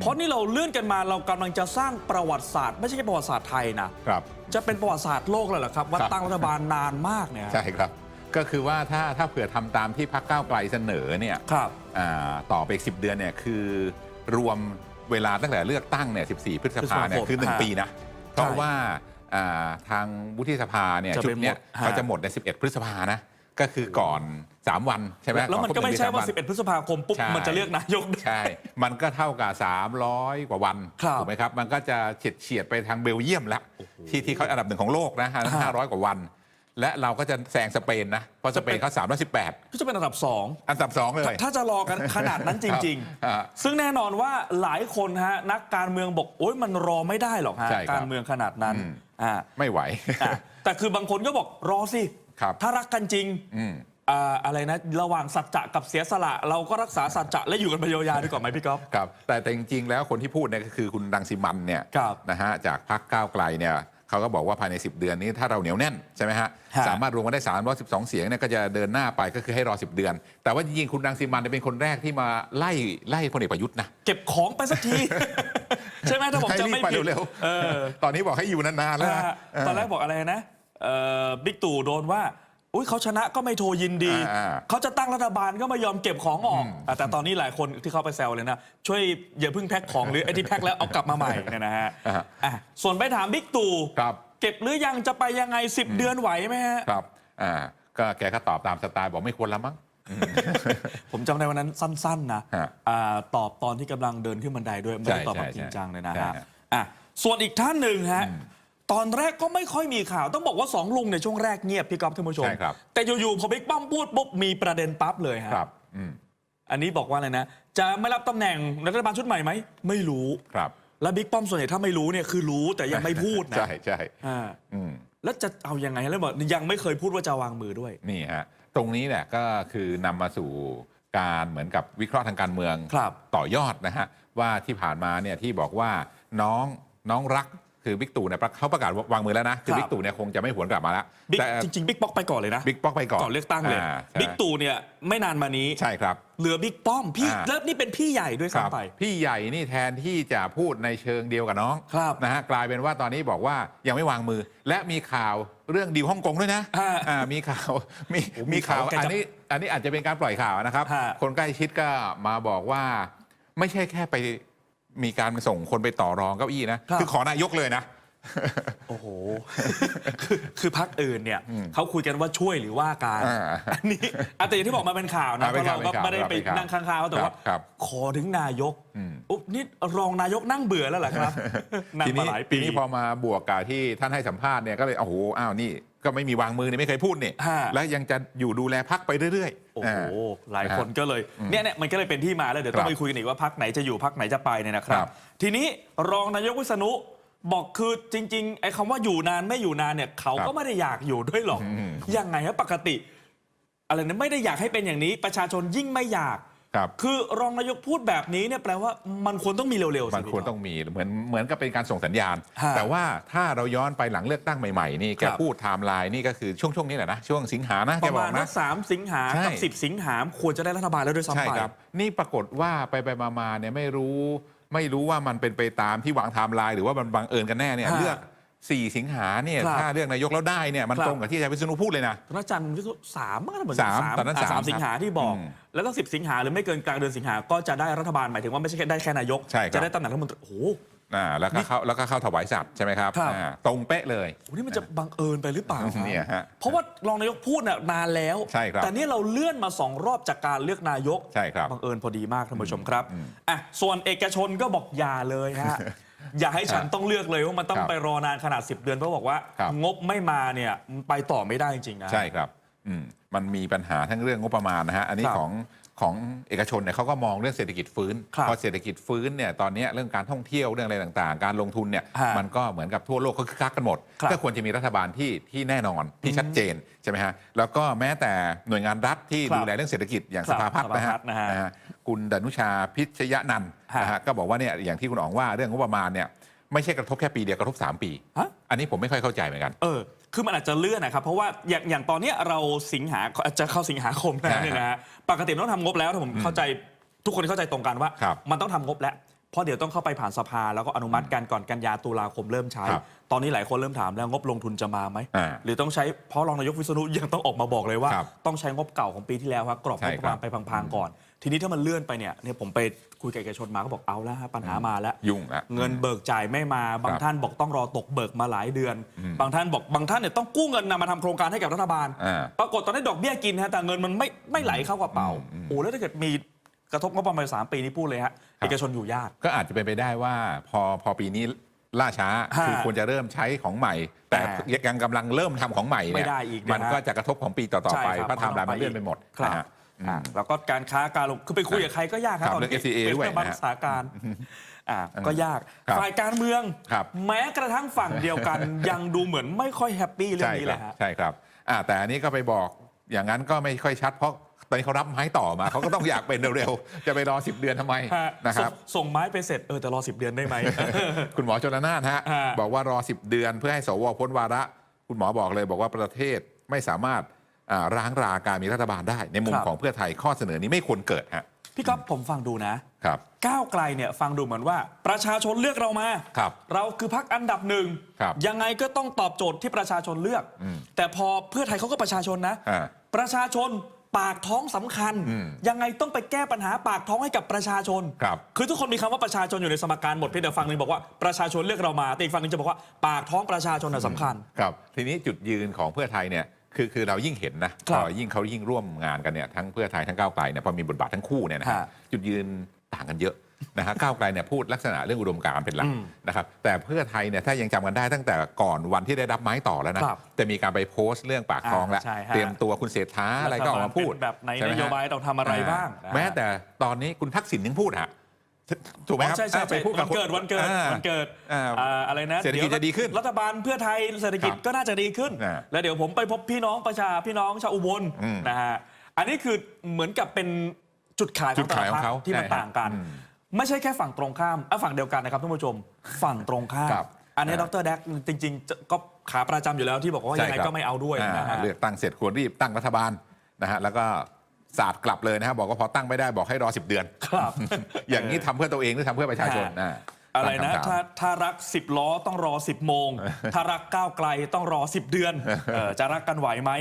เพราะนี่เราเลื่อนกันมาเรากำลังจะสร้างประวัติศาสตร์ ไม่ใช่แค่ประวัติศาสตร์ไทยนะครับจะเป็นประวัติศาสตร์โลกเลยเหรอครับว่าครับตั้งรัฐบาลนานมากเนี่ยใช่ครับ ก็คือว่าถ้าถ้าเผื่อทำตามที่พรรคก้าวไกลเสนอเนี่ยครับอ่าต่อไปอีก10เดือนเนี่ยคือรวมเวลาตั้งแต่เลือกตั้งเนี่ย14 พฤษภาเนี่ยพฤษภาคมคือฮะ1ปีนะ เพราะว่าอ่าทางวุฒิสภาเนี่ยจะชุไปดเนี้ยหมดฮะเขาจะหมดใน 11 พฤษภานะ ก็คือก่อน 3 วันใช่ไหมแล้วมันก่อครบก็ไม่หงปีใช่ว่าสน11 พฤษภาคมปุ๊บ ใช่ มันจะเลือกนายกได้ใช่ มันก็เท่ากับ 300 กว่าวันครับถูกไหมครับ มันก็จะเฉียดเฉียดๆไปทางเบลเยียมแล้ว ที่ที่เขาอันดับหนึ่งของโลกนะฮะฮะ500กว่าวัน และเราก็จะแซงสเปนนะ เพราะสเปนเขา318ก็จะเป็นอันดับสองอันดับ2เลยถ้าจะรอกันขนาดนั้นจริงครับๆซึ่งแน่นอนว่าหลายคนฮะนักการเมืองบอกโอ๊ยมันรอไม่ได้หรอกฮะใช่ครับการเมืองขนาดนั้นอืม อ่า ไม่ไหว อะแต่คือบางคนก็บอกรอสิ ครับถ้ารักกันจริงอืมอ่าอะไรนะระหว่างสัจจะกับเสียสละ เราก็รักษาสัจจะและอยู่กันไปยาวๆดีกว่าไหมพี่ก๊อฟ ครับแต่แต่จริงๆ แล้วคนที่พูดเนี่ยก็คือคุณดังสิมันเนี่ยครับนะฮะจากพรรคก้าวไกลเนี่ยเขาก็บอกว่าภายใน 10 เดือนนี้ถ้าเราเหนียวแน่นใช่ไหมฮะฮะ สามารถรวมกันได้ 312 เสียงเนี่ยก็จะเดินหน้าไปก็คือให้รอ 10 เดือน แต่ว่าจริงๆคุณดังสิมันเนี่ยเป็นคนแรกที่มาไล่ไล่พลเอกประยุทธ์นะ เก็บของไปสักที ใช่ไหมถ้าผมให้จะรีบไม่ไปผิดเร็วเออๆตอนนี้บอกให้อยู่นานๆแล้วนะ อ่าตอนแรกบอกอะไรนะเอ่อ บิ๊กตู่โดนว่าอุ้ยเขาชนะก็ไม่โทรยินดี อ่าเขาจะตั้งรัฐบาลก็ไม่ยอมเก็บของออกอะแต่ตอนนี้หลายคนที่เขาไปแซวเลยนะ ช่วยอย่าเพิ่งแพ็คของหรือไอ้ที่แพ็คแล้วเอากลับมาใหม่เนี่ยนะฮะอ่าอะส่วนไปถามบิ๊กตู่ครับ เก็บหรือยังจะไปยังไง 10 เดือนไหวไหมฮะ ครับอ่าก็แกก็ตอบตามสไตล์บอกไม่ควรละมั้ง ผมจำได้วันนั้นสั้นๆนะฮะอ่าตอบตอนที่กำลังเดินขึ้นบันไดด้วย ไม่ได้ใช่ตอบแบบใช่จริงจังเลยนะใช่ฮะฮะ อะส่วนอีกท่านหนึ่งฮะอืม ตอนแรกก็ไม่ค่อยมีข่าว ต้องบอกว่าสองลุงในช่วงแรกเงียบพี่ก๊อฟท่านผู้ชม ใช่ครับ แต่อยู่ๆพอบิ๊กป้อมพูดปุ๊บมีประเด็นปั๊บเลยฮะครับอืมอันนี้บอกว่าอะไรนะ จะไม่รับตำแหน่งรัฐบาลชุดใหม่ไหมไม่รู้ ครับแล้วบิ๊กป้อมส่วนใหญ่ถ้าไม่รู้เนี่ยคือรู้แต่ยังไม่พูดนะใช่ใช่อ่าอืม แล้วจะเอายังไงแล้วบอกยังไม่เคยพูดว่าจะวางมือด้วย นี่ฮะ ตรงนี้เนี่ยก็คือนำมาสู่การเหมือนกับวิเคราะห์ทางการเมืองครับ ต่อยอดนะฮะ ว่าที่ผ่านมาเนี่ยที่บอกว่าน้องน้องรัก คือบิ๊กตู่เนี่ยเขาประกาศวางมือแล้วนะ คือครับบิ๊กตู่เนี่ยคงจะไม่หวนกลับมาแล้วบิ๊กแต่จริงๆบิ๊กป๊อกไปก่อนเลยนะบิ๊กป๊อกไปก่อนก่อนเลือกตั้งเลยาใช่บิ๊กตู่เนี่ยไม่นานมานี้ใช่ครับเหลือบิ๊กป้อมพี่อ่าแล้วนี่เป็นพี่ใหญ่ด้วยครับซ้ำไป พี่ใหญ่นี่แทนที่จะพูดในเชิงเดียวกับน้องครับนะฮะกลายเป็นว่าตอนนี้บอกว่ายังไม่วางมือ และมีข่าวเรื่องดีลฮ่องกงด้วยนะฮะอ่ามีข่าวมีโอ้มีมีข่าวข่าวแกจะอันนี้อันนี้อาจจะเป็นการปล่อยข่าวนะครับฮะคนใกล้ชิดก็มาบอกว่าไม่ใช่แค่ไป มีการส่งคนไปต่อรองเก้าอี้นะ ครับ คือขอนายกเลยนะ โอ้โห คือคือพักอื่นเนี่ยเขาคุยกันว่าช่วยหรือว่าการอ่าอันนี้อะแต่อย่างที่บอกมาเป็นข่าวนะอ่าเพเป็นราะเราข่าวก็ไม่ได้ไปเป็นข่าวนั่งข้างๆเขาแต่ว่าครับขอถึงนายกอืม อุ๊บนี่รองนายกนั่งเบื่อแล้วเหรอครับ นั่งทีมานี้หลายทีปีนี้พอมาบวกกับที่ท่านให้สัมภาษณ์เนี่ยก็เลยโอ้โหอ้าวนี่ ก็ไม่มีวางมือเนี่ยไม่เคยพูดเนี่ยฮะ แล้วยังจะอยู่ดูแลพักไปเรื่อยๆโอ้โหอ่าหลายคนก็เลยเนี่ยเนี่ยมันก็เลยเป็นที่มาแล้วเดี๋ยวต้องครับไปคุยกันอีกว่าพักไหนจะอยู่พักไหนจะไปเนี่ยนะครับ ครับ ทีนี้รองนายกวิษณุบอกคือจริง ๆ ไอ้คำว่าอยู่นานไม่อยู่นานเนี่ยเขาก็ไม่ได้อยากอยู่ด้วยหรอกอืมยังไงฮะปกติ อะไรนะไม่ได้อยากให้เป็นอย่างนี้ ประชาชนยิ่งไม่อยาก ครับ คือรองนายกพูดแบบนี้เนี่ยแปลว่ามันควรต้องมีเร็วๆสิมันควรต้องมีเหมือนเหมือนกับเป็นการส่งสัญญาณ ฮะแต่ว่าถ้าเราย้อนไปหลังเลือกตั้งใหม่ๆนี่แกครับ พูดไทม์ไลน์นี่ก็คือช่วงช่วงนี้แหละนะ ช่วงสิงหานะปแกระบอมาณกนันะ กสามสิงหาใช่กับสิบสิงหาควรจะได้รัฐบาลแล้วด้วยซ้ำใช่ไป ครับ นี่ปรากฏว่าไปไปมามาเนี่ยไม่รู้ ไม่รู้ว่ามันเป็นไปตามที่วางไทม์ไลน์หรือว่ามันบังเอิญกันแน่เนี่ยฮะเลือก 4 สิงหาเนี่ยครับ ถ้าเลือกนายกแล้วได้เนี่ยมันครับตรงกับที่อาจารย์วิษณุพูดเลยนะธนจันทร์ที่สามมั้งเหมือนสามตอนนั้นอะสามสิงหาที่บอก อืมแล้วก็สิบสิงหาหรือไม่เกินกลางเดือนสิงหาก็จะได้รัฐบาลหมายถึงว่าไม่ใช่แค่ได้แค่นายก ใช่ครับ จะได้ตำแหน่งรัฐมนตรีโอ้โห อ่าแล้วก็เข้าแล้วก็เข้าถวายสัตว์ใช่ไหมครับครับ อ่าตรงเป๊ะเลย โอ้นี่มันจะบังเอิญไปหรือเปล่าครับเนี่ยฮะเพราะว่ารองนายกพูดน่ะนานแล้ว ใช่ครับแต่นี่เราเลื่อนมาสองรอบจากการเลือกนายกใช่ครับบังเอิญพอดีมากท่านผู้ชมครับอืมอะส่วนเอกชนก็บอกอย่าเลยฮะ อย่าให้ฉันต้องเลือกเลยว่ามันต้องครับไปรอนานขนาด 10 เดือนเพราะบอกว่า ครับ งบไม่มาเนี่ยมันไปต่อไม่ได้จริงๆนะ ใช่ครับอืมมันมีปัญหาทั้งเรื่องงบประมาณนะฮะ อันนี้ครับของของเอกชนเนี่ยเขาก็มองเรื่องเศรษฐกิจฟื้น ครับพอเศรษฐกิจฟื้นเนี่ย ตอนเนี้ยเรื่องการท่องเที่ยวเรื่องอะไรต่างๆ การลงทุนเนี่ย ฮะมันก็เหมือนกับทั่วโลกเขาคึกคักกันหมด ครับก็ควรจะมีรัฐบาลที่ที่แน่นอนที่ชัดเจนใช่ไหมฮะ แล้วก็แม้แต่หน่วยงานรัฐที่ครับดูแลเรื่องเศรษฐกิจอย่างครัสบภาพัฒน์นะสภาพัฮะฒน์นะฮะ นะฮะ คุณดนุชาพิชยนันท์ฮะนะฮะก็บอกว่าเนี่ยอย่างที่คุณอ๋องว่าเรื่องงบประมาณเนี่ยไม่ใช่กระทบแค่ปีเดียวกระทบสามปี ฮะ อันนี้ผมไม่ค่อยเข้าใจเหมือนกัน เออ คือมันอาจจะเลื่อนนะครับ เพราะว่าอย่างอย่างตอนเนี้ยเราสิงหาจะเข้าสิงหาคมแล้วเนี่ยนะฮะปกติต้องทำงบแล้วถ้าผมเข้าใจทุกคนเข้าใจตรงกันว่า ครับมันต้องทำงบแล้ว เพราะเดี๋ยวต้องเข้าไปผ่านสภาแล้วก็อนุมัติกันก่อนกันยาตุลาคมเริ่มใช้ ครับตอนนี้หลายคนเริ่มถามแล้วงบลงทุนจะมาไหม อ่าหรือต้องใช้เพราะรองนายกวิษณุยังต้องออกมาบอกเลยว่า ครับต้องใช้งบเก่าของปีที่แล้วครับกรอบใช่งบครับประมาณไปพังๆก่อน ทีนี้ถ้ามันเลื่อนไปเนี่ยเนี่ยผมไปคุยกับเอกชนมาก็บอกเอาแล้วฮะปัญหามาแล้ว ยุ่งละ เงินเบิกจ่ายไม่มาบางครับท่านบอกต้องรอตกเบิกมาหลายเดือนบางท่านบอกบางท่านเนี่ยต้องกู้เงินนำมาทำโครงการให้กับรัฐบาล อ่า ปรากฏตอนนี้ดอกเบี้ยกินฮะแต่เงินมันไม่ไม่ไหลเข้ากระเป๋าโอ้แล้วถ้าเกิดมีกระทบงบประมาณสามปีนี้พูดเลยฮะเอกชนอยู่ยาก ก็อาจจะเป็นไปได้ว่าพอพอปีนี้ล่าช้าฮะคือควรจะเริ่มใช้ของใหม่ แต่อ่ยังกำลังเริ่มทำของใหม่เนี่ยไม่ได้อีกนะมันก็จะกระทบของปีต่อ ๆ ไปใช่ครับเพราะไทม์ไลน์มันเลื่อนไปหมดครับ นะฮะ อ่าแล้วก็การค้าการลงคือไปคุยกับใครก็ยากครับครับตอนนี้เรื่อง FTA เป็นด้วยรัฐบาลนะฮะสาการอ่าก็ยากครับฝ่ายการเมือง ครับ แม้กระทั่งฝั่งเดียวกัน ยังดูเหมือนไม่ค่อยแฮปปี้เรื่องใช่นี้คเลรับยฮะ ใช่ครับอ่าแต่อันนี้ก็ไปบอกอย่างนั้นก็ไม่ค่อยชัดเพราะตอนนี้เขารับไม้ต่อมา เขาก็ต้องอยากเป็นเร็วๆ จะไปรอ 10 เดือนทำไมฮะนะครับส่งส่งไม้ไปเสร็จเออแต่รอ10เดือนได้ไหม คุณหมอชนละนานฮะฮะ บอกว่ารอ 10 เดือนเพื่อให้สวพ้นวาระ คุณหมอบอกเลยบอกว่าประเทศไม่สามารถอ่า ร้างราการมีรัฐบาลได้ ในมุมครับของเพื่อไทยข้อเสนอนี้ไม่ควรเกิดฮะพี่ก๊อฟผมฟังดูนะครับก้าวไกลเนี่ยฟังดูเหมือนว่า ประชาชนเลือกเรามาครับเราคือพักอันดับหนึ่งครับยังไงก็ต้องตอบโจทย์ที่ประชาชนเลือก แต่พอเพื่อไทยเขาก็ประชาชนนะอ่าประชาชนปากท้องสำคัญอืมยังไงต้องไปแก้ปัญหาปากท้องให้กับประชาชนครับคือทุกคนมีคำว่าประชาชนอยู่ในสมการหมดเพียงแต่ฝั่งหนึ่งบอกว่าประชาชนเลือกเรามาแต่อีกฝั่งหนึ่งจะบอกว่าปากท้องประชาชนน่ะสำคัญครับทีนี้จุดยืนของเพื่อไทยเนี่ย คือคือเรายิ่งเห็นนะครับพอยิ่งเขายิ่งร่วมงานกันเนี่ยทั้งเพื่อไทยทั้งก้าวไกลเนี่ยพอมีบทบาททั้งคู่เนี่ยนะฮะฮะจุดยืนต่างกันเยอะนะฮะก้าวไกลเนี่ยพูดลักษณะเรื่องอุดมการณ์เป็นหลักอืมนะครับแต่เพื่อไทยเนี่ยถ้ายังจำกันได้ตั้งแต่ก่อนวันที่ได้รับไม้ต่อแล้วนะครับจะมีการไปโพสต์เรื่องปากท้องแล้วอ่าใช่ฮะเตรียมตัวคุณเศรษฐาอะไรก็ออกมาพูดเป็นแบบไหนใช่มนฮะโยบายต้องทำอะไรบ้างนะฮะแม้แต่ตอนนี้คุณทักษิณยังพูดฮะ ถูกไหมครับใช่ใช่อ่าไปใช่พูดกับวันเกิดวันเกิดอ่า วันเกิดอ่าอ่าอะไรนะเศรษฐกิจยวจะดีขึ้นรัฐบาลเพื่อไทยเศรษฐกิจครับก็น่าจะดีขึ้น อ่าแล้วเดี๋ยวผมไปพบพี่น้องประชาพี่น้องชาวอุบลอืมนะฮะอันนี้คือเหมือนกับเป็นจุดขายจุดขายของเขาแต่ละพรรคที่มันใช่ฮะต่างกัน อืมไม่ใช่แค่ฝั่งตรงข้ามอะฝั่งเดียวกันนะครับท่านผู้ชมฝั่งตรงข้ามครับอันนี้อ่าดรแดกจริงๆจะก็ขาประจำอยู่แล้วที่บอกว่ายังไงใช่ครับ ก็ไม่เอาด้วยนะฮะ อ่าเลือกตั้งเสร็จควรรีบตั้งรัฐบาลนะฮะแล้วก็ ศาสตร์กลับเลยนะฮะบอกว่าพอตั้งไม่ได้บอกให้รอ 10 เดือน ครับ อย่างนี้ทำเพื่อตัวเองหรือทำเพื่อประชาชนฮะอ่าอะไรนะตั้งคำถามถ้าถ้ารัก 10 ล้อต้องรอ 10 โมง ถ้ารักก้าวไกลต้องรอ 10 เดือนเออจะรักกันไหวไหม